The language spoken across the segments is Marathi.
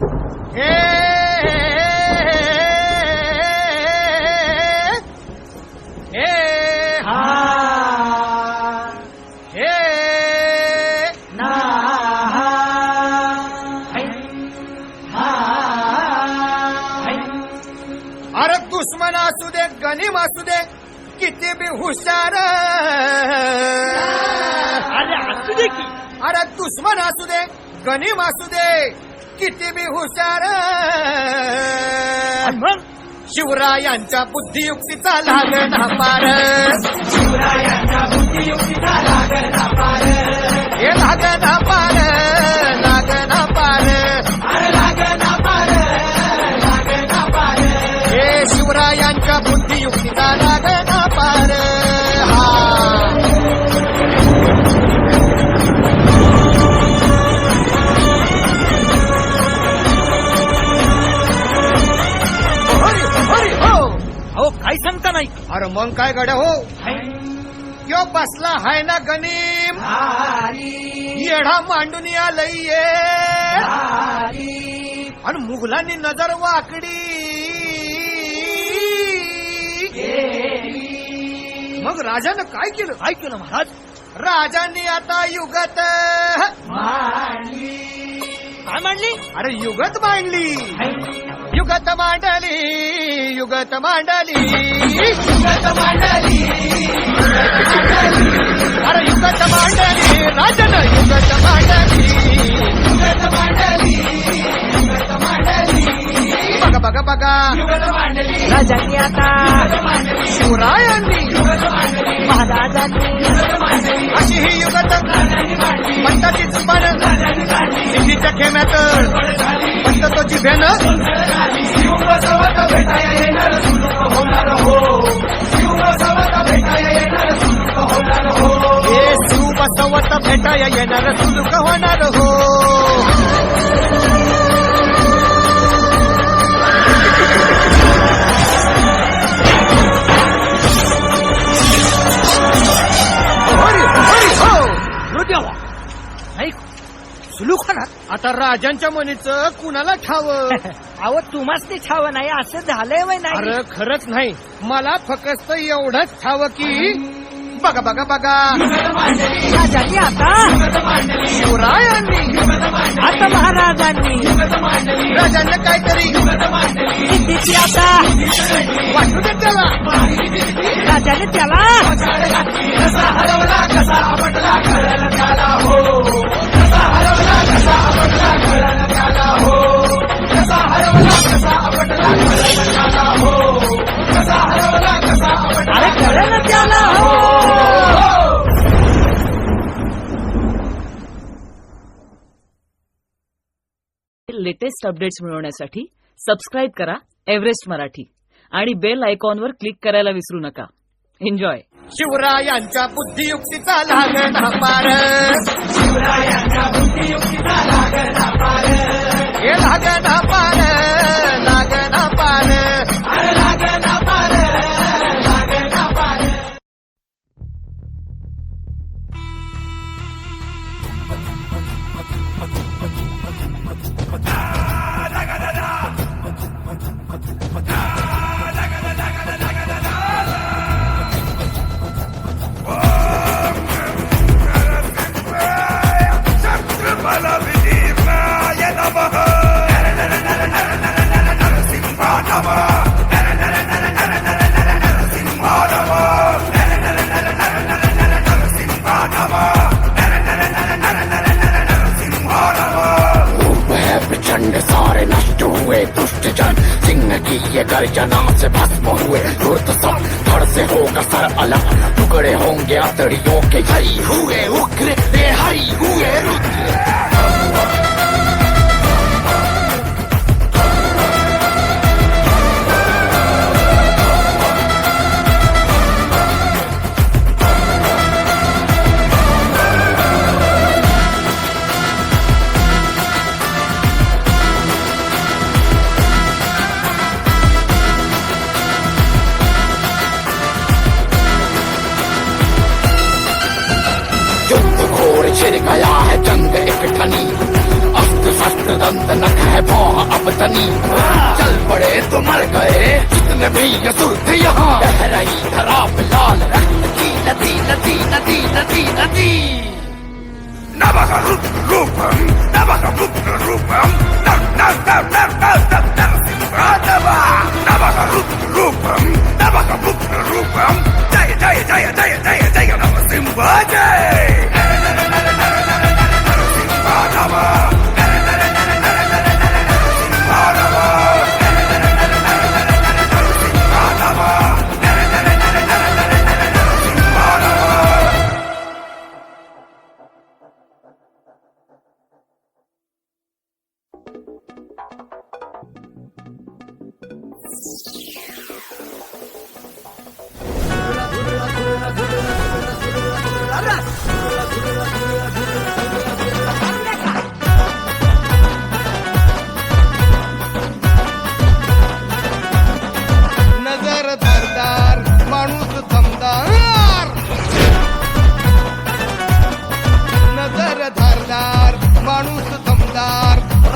ना अरे दुश्मन असू दे गनिम असू दे किती बी हुशार. अरे असू दे की. अरे दुश्मन असू दे गनिम असू दे. किती बी हुशार. मग? शिवरायांच्या बुद्धियुक्तीचा लागणा पार शिवरायांच्या बुद्धियुक्तीचा लागला पार हे लागणा पार मग काय गड्या हो? यो बसला हाय ना गणिम येढा मांडून आलय ये आणि मुघलांनी नजर वाकडी. मग राजानं काय केलं? काय केलं महाराज? राजांनी आता युगत. काय मांडली? अरे युगत मांडली. युगत मांडली. युगत मांडली अरे युगत मांडली राजानं युगत मांडली बघा बघा बघा राजांनी आता शिवरायांनी महाराजांनी अशी ही युगत म्हणतात ती जुबान हिंदीच्या खेम्यात म्हणत तो जिभेनं हे बसवत भेटाया येणार सुलूक होणार हो. आता राजांच्या मनीचं कुणाला ठाव? अहो तुम्हाच ते छाव नाही असं झालंय वय नाही. अरे खरंच नाही. मला फक्त एवढंच ठाव की बघा बघा बघा. राजांनी आता? शिवरायांनी. आता महाराजांनी. राजांना काहीतरी. हिंदीची आता. वाटू दे त्याला. राजाने त्याला. अरे लेटेस्ट अपडेट्स मिळवण्यासाठी सबस्क्राईब करा एव्हरेस्ट मराठी आणि बेल आयकॉनवर क्लिक करायला विसरू नका. एन्जॉय शिवरायांच्या बुद्धियुक्तीचा लागणा पार हे लागणा पार वह प्रचंड सारे नष्ट हुए दुष्ट जन सिंह की ये गर्जना से भस्म हुए धूर्त सब धड़ से होगा सर अलग टुकड़े होंगे अतड़ियों के हरी हुए उग्र हरी हुए रुद्र गए जितने भी ये सुर्ख यहाँ बह रही धरा पे लाल रक्त की नदी नदी नदी नदी नदी नवह रूपम नवह रूपम नवह रूपम नवह रूपम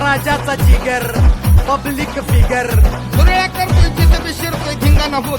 राजाचा जिगर पब्लिक फिगर gana.